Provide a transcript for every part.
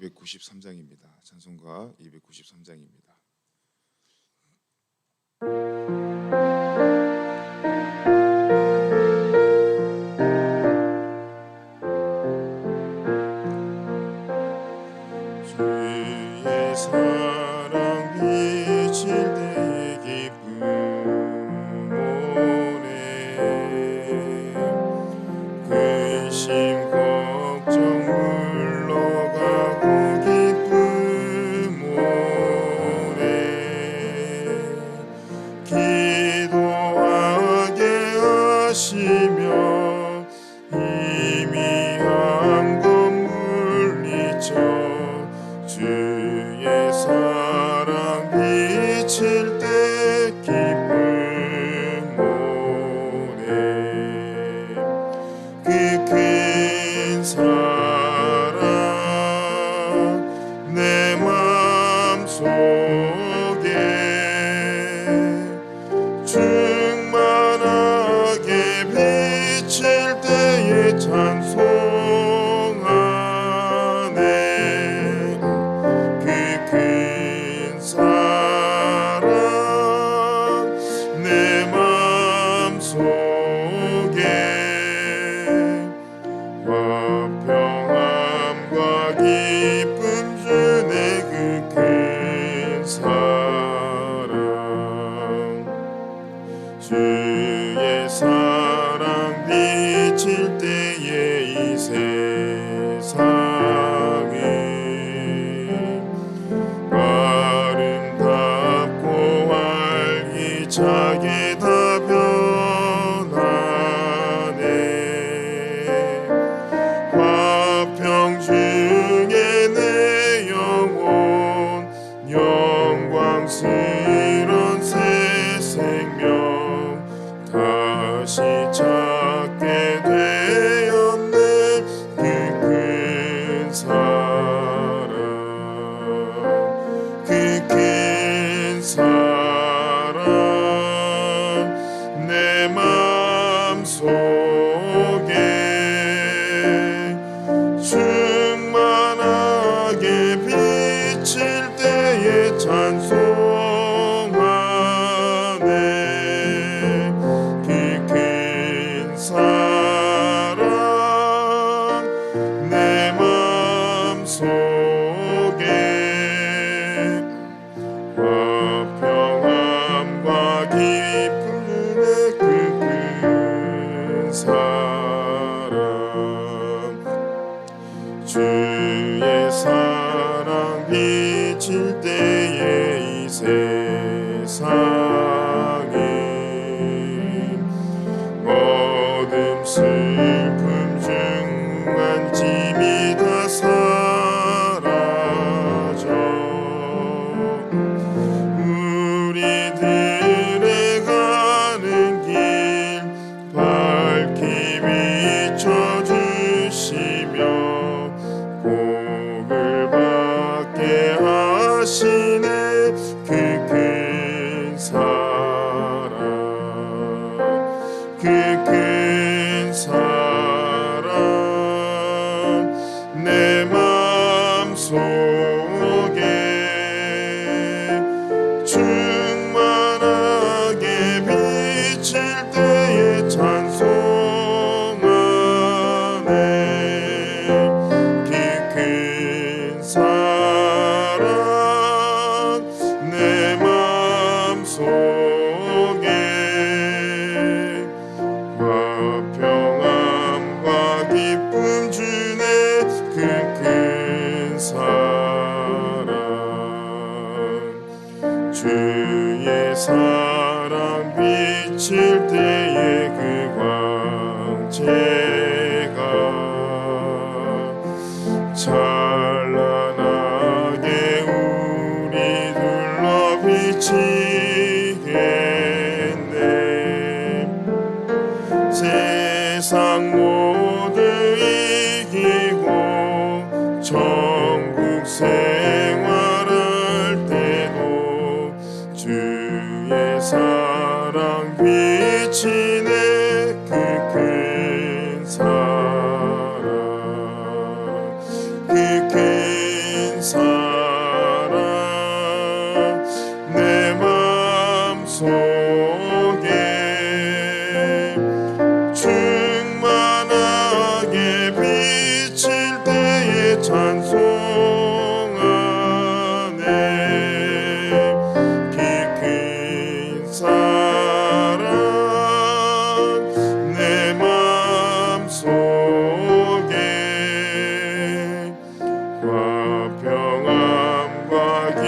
293장입니다. 찬송가 293장입니다.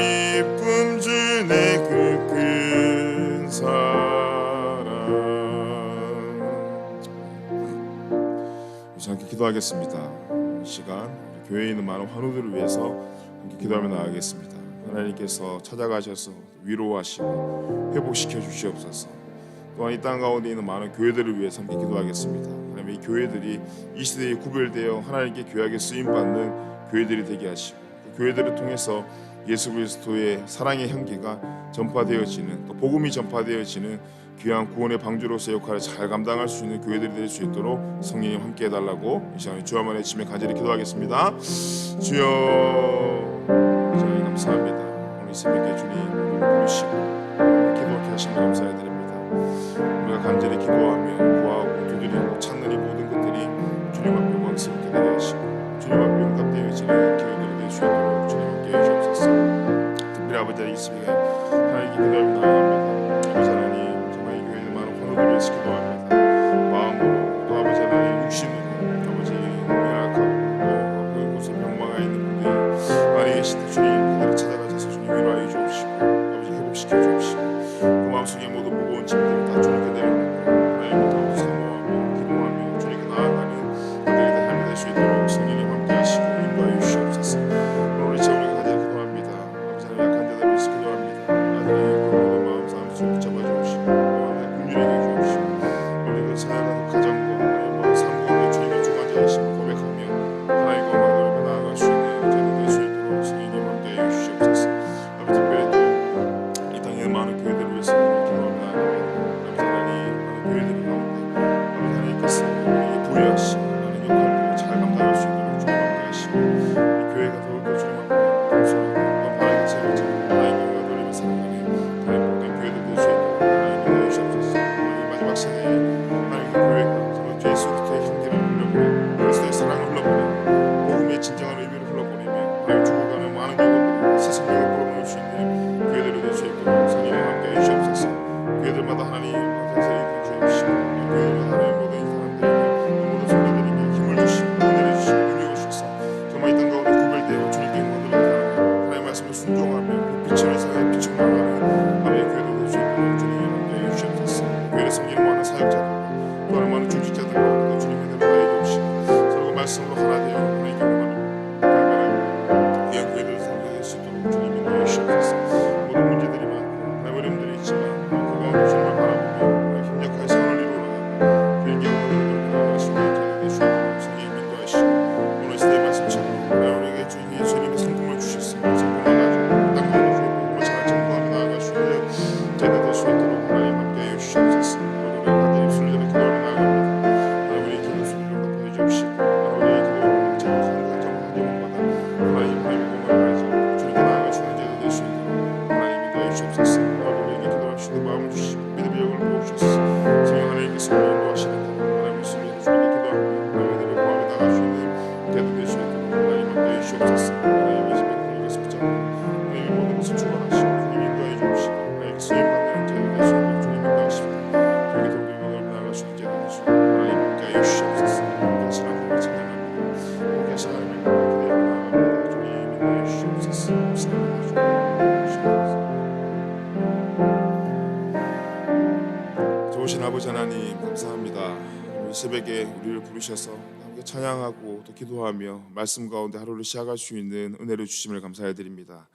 기쁨 주네 그큰 하겠습니다. 시간 교회에 있는 많은 환우들을 위해서 함께 기도하며 나가겠습니다. 하나님께서 찾아가셔서 위로하시고 회복시켜 주시옵소서. 또한 이 땅 가운데 있는 많은 교회들을 위해서 함께 기도하겠습니다. 하나님 이 교회들이 이 시대에 구별되어 하나님께 귀하게 쓰임받는 교회들이 되게 하시고 그 교회들을 통해서 예수 그리스도의 사랑의 향기가 전파되어지는 또 복음이 전파되어지는 귀한 구원의 방주로서의 역할을 잘 감당할 수 있는 교회들이 될 수 있도록 성령님 함께 해달라고 이 시간에 만의 침에 간절히 기도하겠습니다. 주여 저희 감사합니다. 오늘 이 새벽에 주님 부르시고 기도하게 하신 걸 감사해드립니다. 우리가 간절히 기도하 또 기도하며 말씀 가운데 하루를 시작할 수 있는 은혜를 주심을 감사해 드립니다.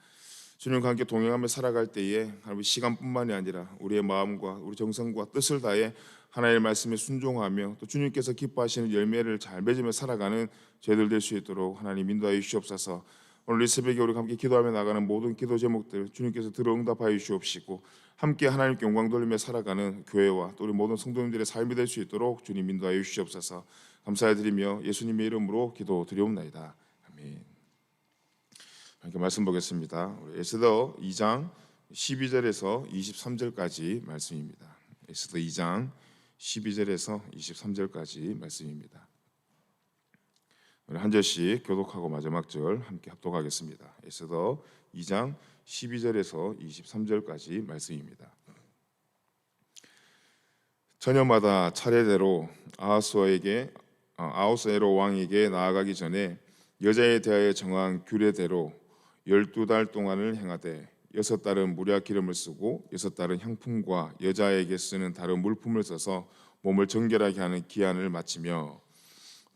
주님과 함께 동행하며 살아갈 때에 하나님 시간뿐만이 아니라 우리의 마음과 우리 정성과 뜻을 다해 하나님의 말씀에 순종하며 또 주님께서 기뻐하시는 열매를 잘 맺으며 살아가는 저희들 될 수 있도록 하나님 인도하여 주시옵소서. 오늘 이 새벽에 우리가 함께 기도하며 나가는 모든 기도 제목들 주님께서 들어 응답하여 주시옵시고 함께 하나님께 영광 돌리며 살아가는 교회와 또 우리 모든 성도님들의 삶이 될 수 있도록 주님 인도하여 주시옵소서. 감사드리며 예수님의 이름으로 기도 드리옵나이다. 아멘. 함께 말씀 보겠습니다. 우리 에스더 2장 12절에서 23절까지 말씀입니다. 에스더 2장 12절에서 23절까지 말씀입니다. 우리 한 절씩 교독하고 마지막 절 함께 합독하겠습니다. 에스더 2장 12절에서 23절까지 말씀입니다. 처녀마다 차례대로 아하수에게 아하수에로 왕에게 나아가기 전에 여자에 대하여 정한 규례대로 열두 달 동안을 행하되 여섯 달은 무려 기름을 쓰고 여섯 달은 향품과 여자에게 쓰는 다른 물품을 써서 몸을 정결하게 하는 기한을 마치며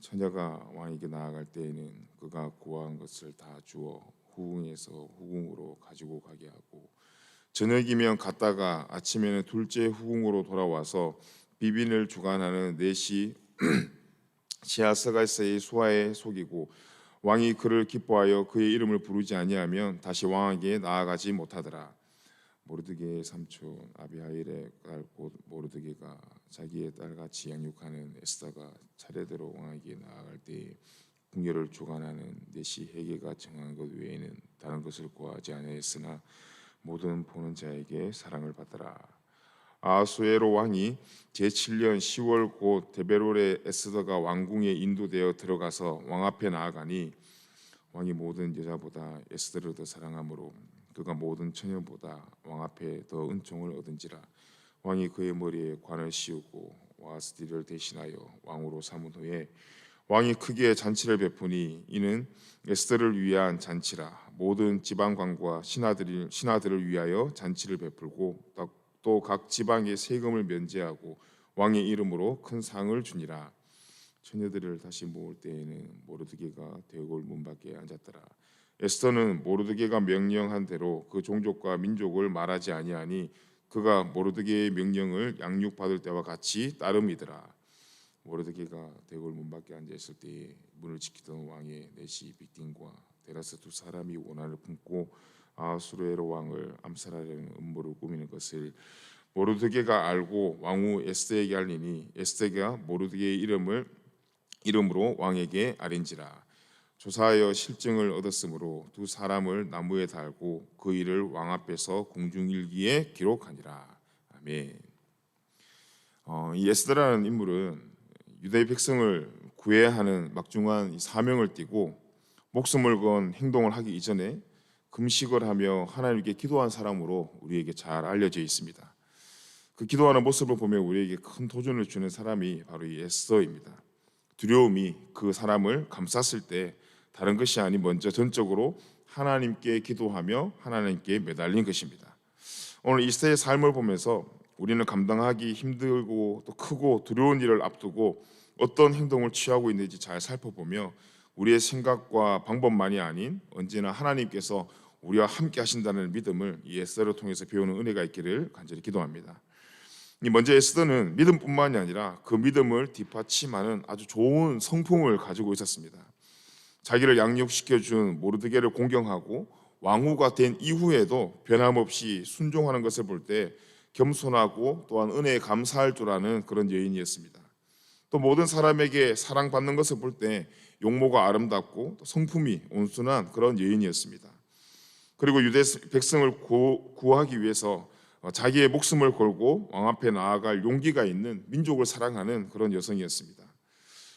처녀가 왕에게 나아갈 때에는 그가 구한 것을 다 주어 후궁에서 후궁으로 가지고 가게 하고 저녁이면 갔다가 아침에는 둘째 후궁으로 돌아와서 비빈을 주관하는 넷이 시아스가스의 수하에 속이고 왕이 그를 기뻐하여 그의 이름을 부르지 아니하면 다시 왕에게 나아가지 못하더라. 모르드게의 삼촌 아비하일의 딸곧 모르드게가 자기의 딸같이 양육하는 에스더가 차례대로 왕에게 나아갈 때 궁녀를 주관하는 넷이 해계가 정한 것 외에는 다른 것을 구하지 아니하였으나 모든 보는 자에게 사랑을 받더라. 아수에로 왕이 제7년 10월 곧 데베롤의 에스더가 왕궁에 인도되어 들어가서 왕 앞에 나아가니 왕이 모든 여자보다 에스더를 더 사랑하므로 그가 모든 처녀보다 왕 앞에 더 은총을 얻은지라 왕이 그의 머리에 관을 씌우고 와스디를 대신하여 왕으로 삼은 후에 왕이 크게 잔치를 베푸니 이는 에스더를 위한 잔치라. 모든 지방관과 신하들이 신하들을 위하여 잔치를 베풀고 또 각 지방의 세금을 면제하고 왕의 이름으로 큰 상을 주니라. 처녀들을 다시 모을 때에는 모르드게가 대궐 문 밖에 앉았더라. 에스더는 모르드게가 명령한 대로 그 종족과 민족을 말하지 아니하니 그가 모르드게의 명령을 양육 받을 때와 같이 따름이더라. 모르드게가 대궐 문 밖에 앉아 있을 때에 문을 지키던 왕의 내시 빅딘과 데라스 두 사람이 원한을 품고 아수르에로 왕을 암살하려는 음모를 꾸미는 것을 모르드게가 알고 왕후 에스더에게 알리니 에스더가 모르드게의 이름을 이름으로 왕에게 아린지라 조사하여 실증을 얻었으므로 두 사람을 나무에 달고 그 일을 왕 앞에서 공중일기에 기록하니라 아멘. 어, 이 에스더라는 인물은 유대 백성을 구해야 하는 막중한 이 사명을 띠고 목숨을 건 행동을 하기 이전에 금식을 하며 하나님께 기도한 사람으로 우리에게 잘 알려져 있습니다. 그 기도하는 모습을 보면 우리에게 큰 도전을 주는 사람이 바로 이 에스더입니다. 두려움이 그 사람을 감쌌을 때 다른 것이 아닌 먼저 전적으로 하나님께 기도하며 하나님께 매달린 것입니다. 오늘 이스터의 삶을 보면서 우리는 감당하기 힘들고 또 크고 두려운 일을 앞두고 어떤 행동을 취하고 있는지 잘 살펴보며 우리의 생각과 방법만이 아닌 언제나 하나님께서 우리와 함께 하신다는 믿음을 이 에스더를 통해서 배우는 은혜가 있기를 간절히 기도합니다. 이 먼저 에스더는 믿음뿐만이 아니라 그 믿음을 뒷받침하는 아주 좋은 성품을 가지고 있었습니다. 자기를 양육시켜 준 모르드게를 공경하고 왕후가 된 이후에도 변함없이 순종하는 것을 볼 때 겸손하고 또한 은혜에 감사할 줄 아는 그런 여인이었습니다. 또 모든 사람에게 사랑받는 것을 볼 때 용모가 아름답고 성품이 온순한 그런 여인이었습니다. 그리고 유대 백성을 구하기 위해서 자기의 목숨을 걸고 왕 앞에 나아갈 용기가 있는 민족을 사랑하는 그런 여성이었습니다.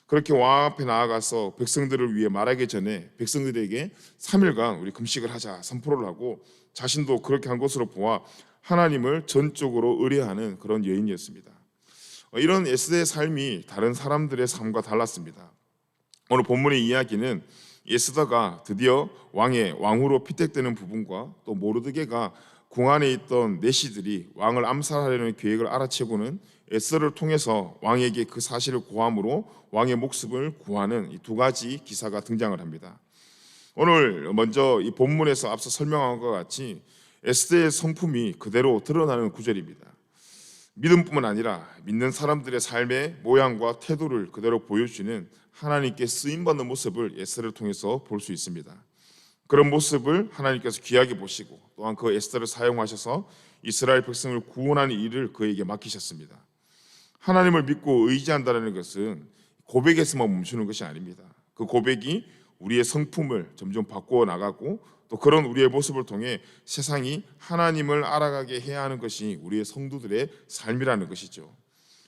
그렇게 왕 앞에 나아가서 백성들을 위해 말하기 전에 백성들에게 3일간 우리 금식을 하자 선포를 하고 자신도 그렇게 한 것으로 보아 하나님을 전적으로 의뢰하는 그런 여인이었습니다. 이런 에스더의 삶이 다른 사람들의 삶과 달랐습니다. 오늘 본문의 이야기는 에스더가 드디어 왕의 왕후로 피택되는 부분과 또 모르드게가 궁 안에 있던 내시들이 왕을 암살하려는 계획을 알아채고는 에스더를 통해서 왕에게 그 사실을 고함으로 왕의 목숨을 구하는 이 두 가지 기사가 등장을 합니다. 오늘 먼저 이 본문에서 앞서 설명한 것 같이 에스더의 성품이 그대로 드러나는 구절입니다. 믿음뿐만 아니라 믿는 사람들의 삶의 모양과 태도를 그대로 보여주는 하나님께 쓰임 받는 모습을 에스더를 통해서 볼 수 있습니다. 그런 모습을 하나님께서 귀하게 보시고 또한 그 에스더를 사용하셔서 이스라엘 백성을 구원하는 일을 그에게 맡기셨습니다. 하나님을 믿고 의지한다는 것은 고백에서만 멈추는 것이 아닙니다. 그 고백이 우리의 성품을 점점 바꾸어 나가고 또 그런 우리의 모습을 통해 세상이 하나님을 알아가게 해야 하는 것이 우리의 성도들의 삶이라는 것이죠.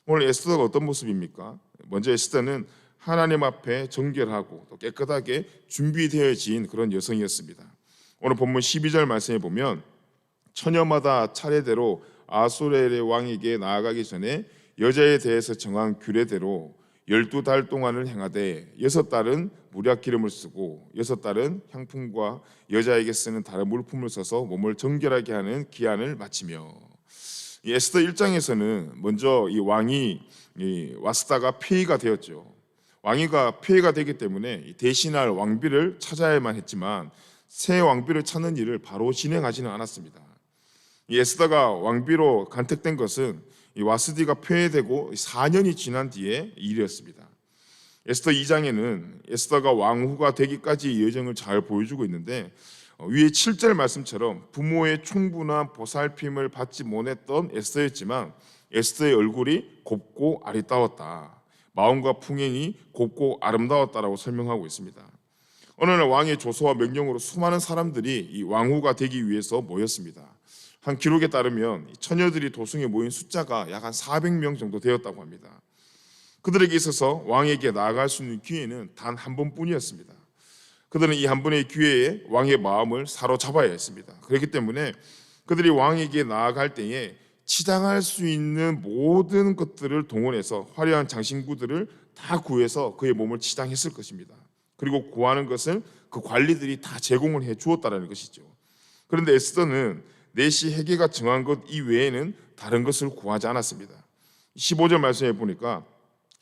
오늘 에스더가 어떤 모습입니까? 먼저 에스더는 하나님 앞에 정결하고 또 깨끗하게 준비되어진 그런 여성이었습니다. 오늘 본문 12절 말씀에 보면 처녀마다 차례대로 아수레의 왕에게 나아가기 전에 여자에 대해서 정한 규례대로 열두 달 동안을 행하되 여섯 달은 무약 기름을 쓰고 여섯 달은 향품과 여자에게 쓰는 다른 물품을 써서 몸을 정결하게 하는 기한을 마치며 이 에스더 1장에서는 먼저 이 왕이 이 와스다가 폐위가 되었죠. 왕위가 폐해가 되기 때문에 이 대신할 왕비를 찾아야만 했지만 새 왕비를 찾는 일을 바로 진행하지는 않았습니다. 이 에스더가 왕비로 간택된 것은 이 와스디가 폐해되고 4년이 지난 뒤의 일이었습니다. 에스더 2장에는 에스더가 왕후가 되기까지의 여정을 잘 보여주고 있는데 어, 위에 7절 말씀처럼 부모의 충분한 보살핌을 받지 못했던 에스더였지만 에스더의 얼굴이 곱고 아리따웠다. 마음과 풍행이 곱고 아름다웠다라고 설명하고 있습니다. 어느 날 왕의 조서와 명령으로 수많은 사람들이 이 왕후가 되기 위해서 모였습니다. 한 기록에 따르면 처녀들이 도성에 모인 숫자가 약 한 400명 정도 되었다고 합니다. 그들에게 있어서 왕에게 나아갈 수 있는 기회는 단 한 번뿐이었습니다. 그들은 이 한 번의 기회에 왕의 마음을 사로잡아야 했습니다. 그렇기 때문에 그들이 왕에게 나아갈 때에 치장할 수 있는 모든 것들을 동원해서 화려한 장신구들을 다 구해서 그의 몸을 치장했을 것입니다. 그리고 구하는 것을 그 관리들이 다 제공을 해 주었다라는 것이죠. 그런데 에스더는 내시 해계가 정한 것 이외에는 다른 것을 구하지 않았습니다. 15절 말씀해 보니까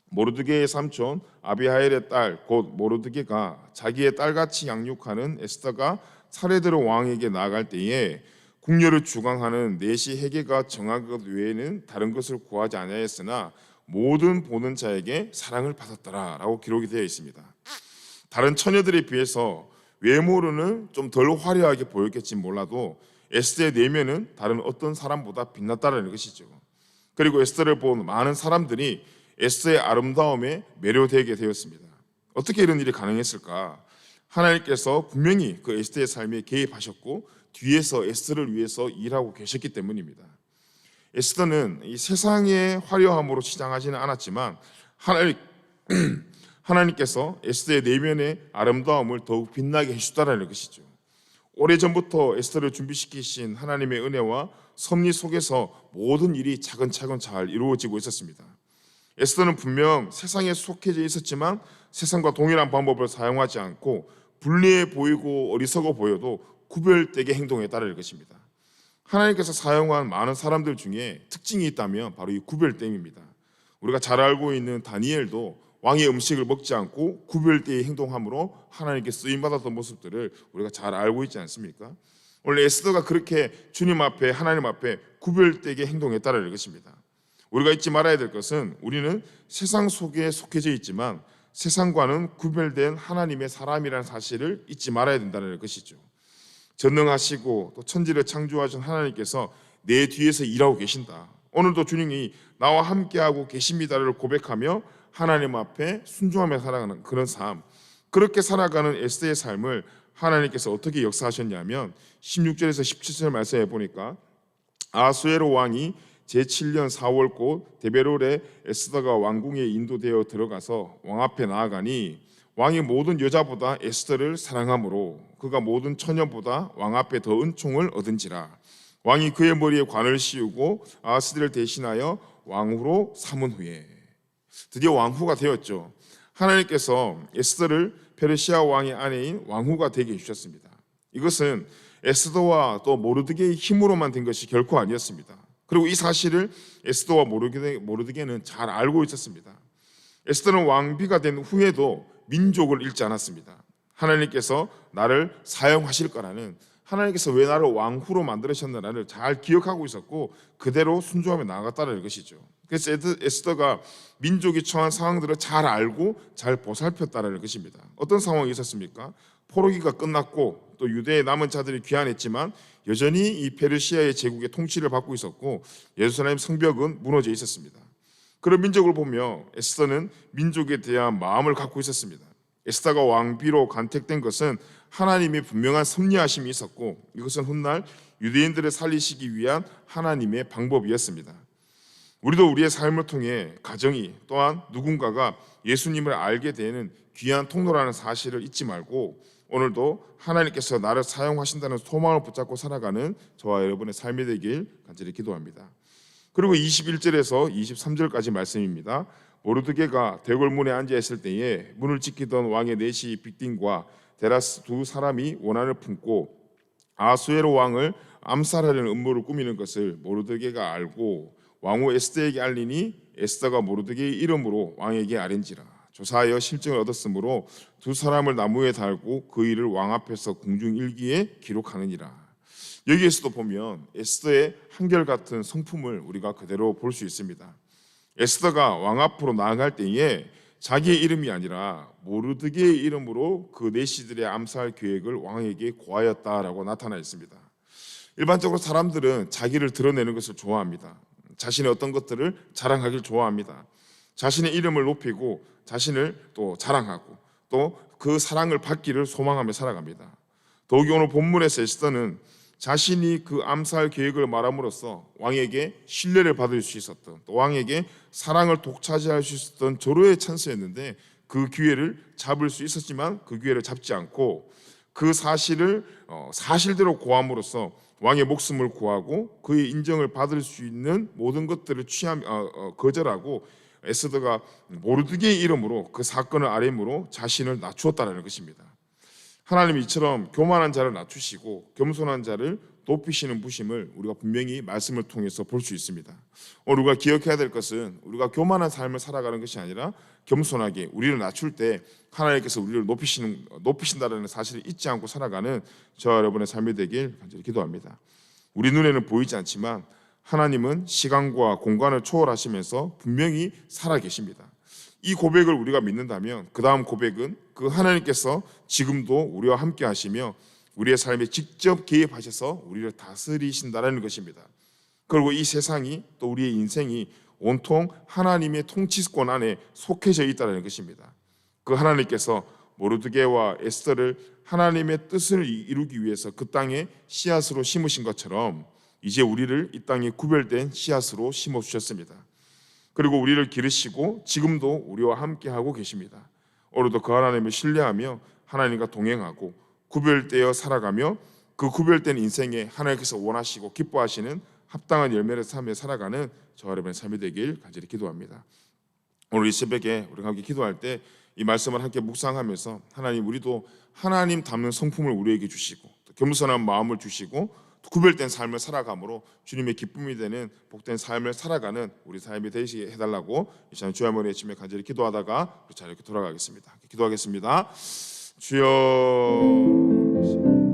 모르드게의 삼촌 아비하엘의 딸 곧 모르드게가 자기의 딸같이 양육하는 에스더가 차례대로 왕에게 나아갈 때에 궁녀를 주강하는 내시 해계가 정한 것 외에는 다른 것을 구하지 아니하였으나 모든 보는 자에게 사랑을 받았더라라고 기록이 되어 있습니다. 다른 처녀들에 비해서 외모로는 좀 덜 화려하게 보였겠지 몰라도 에스더의 내면은 다른 어떤 사람보다 빛났다는 것이죠. 그리고 에스더를 본 많은 사람들이 에스더의 아름다움에 매료되게 되었습니다. 어떻게 이런 일이 가능했을까? 하나님께서 분명히 그 에스더의 삶에 개입하셨고 뒤에서 에스더를 위해서 일하고 계셨기 때문입니다. 에스더는 이 세상의 화려함으로 치장하지는 않았지만 하나님 하나님께서 에스더의 내면의 아름다움을 더욱 빛나게 해주다라는 것이죠. 오래전부터 에스더를 준비시키신 하나님의 은혜와 섭리 속에서 모든 일이 차근차근 잘 이루어지고 있었습니다. 에스더는 분명 세상에 속해져 있었지만 세상과 동일한 방법을 사용하지 않고 불리해 보이고 어리석어 보여도 구별되게 행동했다는 것입니다. 하나님께서 사용한 많은 사람들 중에 특징이 있다면 바로 이 구별됨입니다. 우리가 잘 알고 있는 다니엘도 왕의 음식을 먹지 않고 구별되게 행동함으로 하나님께 쓰임 받았던 모습들을 우리가 잘 알고 있지 않습니까? 원래 에스더가 그렇게 주님 앞에 하나님 앞에 구별되게 행동했다는 것입니다. 우리가 잊지 말아야 될 것은 우리는 세상 속에 속해져 있지만 세상과는 구별된 하나님의 사람이라는 사실을 잊지 말아야 된다는 것이죠. 전능하시고 또 천지를 창조하신 하나님께서 내 뒤에서 일하고 계신다. 오늘도 주님이 나와 함께하고 계십니다를 고백하며 하나님 앞에 순종하며 살아가는 그런 삶. 그렇게 살아가는 에스더의 삶을 하나님께서 어떻게 역사하셨냐면 16절에서 17절 말씀해 보니까 아수에로 왕이 제7년 4월 곧 데베롤에 에스더가 왕궁에 인도되어 들어가서 왕 앞에 나아가니 왕이 모든 여자보다 에스더를 사랑하므로 그가 모든 처녀보다 왕 앞에 더 은총을 얻은지라 왕이 그의 머리에 관을 씌우고 아스디를 대신하여 왕후로 삼은 후에 드디어 왕후가 되었죠. 하나님께서 에스더를 페르시아 왕의 아내인 왕후가 되게 해주셨습니다. 이것은 에스더와 또 모르드게의 힘으로만 된 것이 결코 아니었습니다. 그리고 이 사실을 에스더와 모르드게, 모르드게는 잘 알고 있었습니다. 에스더는 왕비가 된 후에도 민족을 잃지 않았습니다. 하나님께서 나를 사용하실 거라는 하나님께서 왜 나를 왕후로 만들으셨나를 잘 기억하고 있었고 그대로 순종하며 나아갔다는 것이죠. 그래서 에스더가 민족이 처한 상황들을 잘 알고 잘 보살폈다는 것입니다. 어떤 상황이 있었습니까? 포로기가 끝났고 또 유대의 남은 자들이 귀환했지만 여전히 이 페르시아의 제국의 통치를 받고 있었고 예루살렘 성벽은 무너져 있었습니다. 그런 민족을 보며 에스더는 민족에 대한 마음을 갖고 있었습니다. 에스더가 왕비로 간택된 것은 하나님의 분명한 섭리하심이 있었고 이것은 훗날 유대인들을 살리시기 위한 하나님의 방법이었습니다. 우리도 우리의 삶을 통해 가정이 또한 누군가가 예수님을 알게 되는 귀한 통로라는 사실을 잊지 말고 오늘도 하나님께서 나를 사용하신다는 소망을 붙잡고 살아가는 저와 여러분의 삶이 되길 간절히 기도합니다. 그리고 21절에서 23절까지 말씀입니다. 모르드게가 대궐문에 앉아 있을 때에 문을 지키던 왕의 내시 빅딘과 데라스 두 사람이 원한을 품고 아수에로 왕을 암살하려는 음모를 꾸미는 것을 모르드게가 알고 왕후 에스더에게 알리니 에스더가 모르드게의 이름으로 왕에게 아랜지라 조사하여 실증을 얻었으므로 두 사람을 나무에 달고 그 일을 왕 앞에서 공중 일기에 기록하느니라. 여기에서도 보면 에스더의 한결같은 성품을 우리가 그대로 볼 수 있습니다. 에스더가 왕 앞으로 나아갈 때에 자기의 이름이 아니라 모르드게의 이름으로 그 내시들의 암살 계획을 왕에게 고하였다라고 나타나 있습니다. 일반적으로 사람들은 자기를 드러내는 것을 좋아합니다. 자신의 어떤 것들을 자랑하길 좋아합니다. 자신의 이름을 높이고 자신을 또 자랑하고 또 그 사랑을 받기를 소망하며 살아갑니다. 더욱이 오늘 본문에서 에스더는 자신이 그 암살 계획을 말함으로써 왕에게 신뢰를 받을 수 있었던 또 왕에게 사랑을 독차지할 수 있었던 절호의 찬스였는데 그 기회를 잡을 수 있었지만 그 기회를 잡지 않고 그 사실을 어, 사실대로 고함으로써 왕의 목숨을 구하고 그의 인정을 받을 수 있는 모든 것들을 취함 어, 어, 거절하고 에스더가 모르드게의 이름으로 그 사건을 아뢰므로 자신을 낮추었다는 것입니다. 하나님이 이처럼 교만한 자를 낮추시고 겸손한 자를 높이시는 부심을 우리가 분명히 말씀을 통해서 볼 수 있습니다. 오늘 우리가 기억해야 될 것은 우리가 교만한 삶을 살아가는 것이 아니라 겸손하게 우리를 낮출 때 하나님께서 우리를 높이시는 높이신다는 사실을 잊지 않고 살아가는 저와 여러분의 삶이 되길 간절히 기도합니다. 우리 눈에는 보이지 않지만 하나님은 시간과 공간을 초월하시면서 분명히 살아 계십니다. 이 고백을 우리가 믿는다면 그 다음 고백은 그 하나님께서 지금도 우리와 함께 하시며 우리의 삶에 직접 개입하셔서 우리를 다스리신다라는 것입니다. 그리고 이 세상이 또 우리의 인생이 온통 하나님의 통치권 안에 속해져 있다는 것입니다. 그 하나님께서 모르드게와 에스더를 하나님의 뜻을 이루기 위해서 그 땅에 씨앗으로 심으신 것처럼 이제 우리를 이 땅에 구별된 씨앗으로 심어 주셨습니다. 그리고 우리를 기르시고 지금도 우리와 함께 하고 계십니다. 오늘도 그 하나님을 신뢰하며 하나님과 동행하고 구별되어 살아가며 그 구별된 인생에 하나님께서 원하시고 기뻐하시는 합당한 열매를 삶에 살아가는 저 여러분의 삶이 되길 간절히 기도합니다. 오늘 이 새벽에 우리가 함께 기도할 때 이 말씀을 함께 묵상하면서 하나님 우리도 하나님 닮는 성품을 우리에게 주시고 또 겸손한 마음을 주시고 또 구별된 삶을 살아감으로 주님의 기쁨이 되는 복된 삶을 살아가는 우리 삶이 되시게 해달라고 이 시간 주의 머리에 치며 간절히 기도하다가 우리 자리에 돌아가겠습니다. 기도하겠습니다. 주여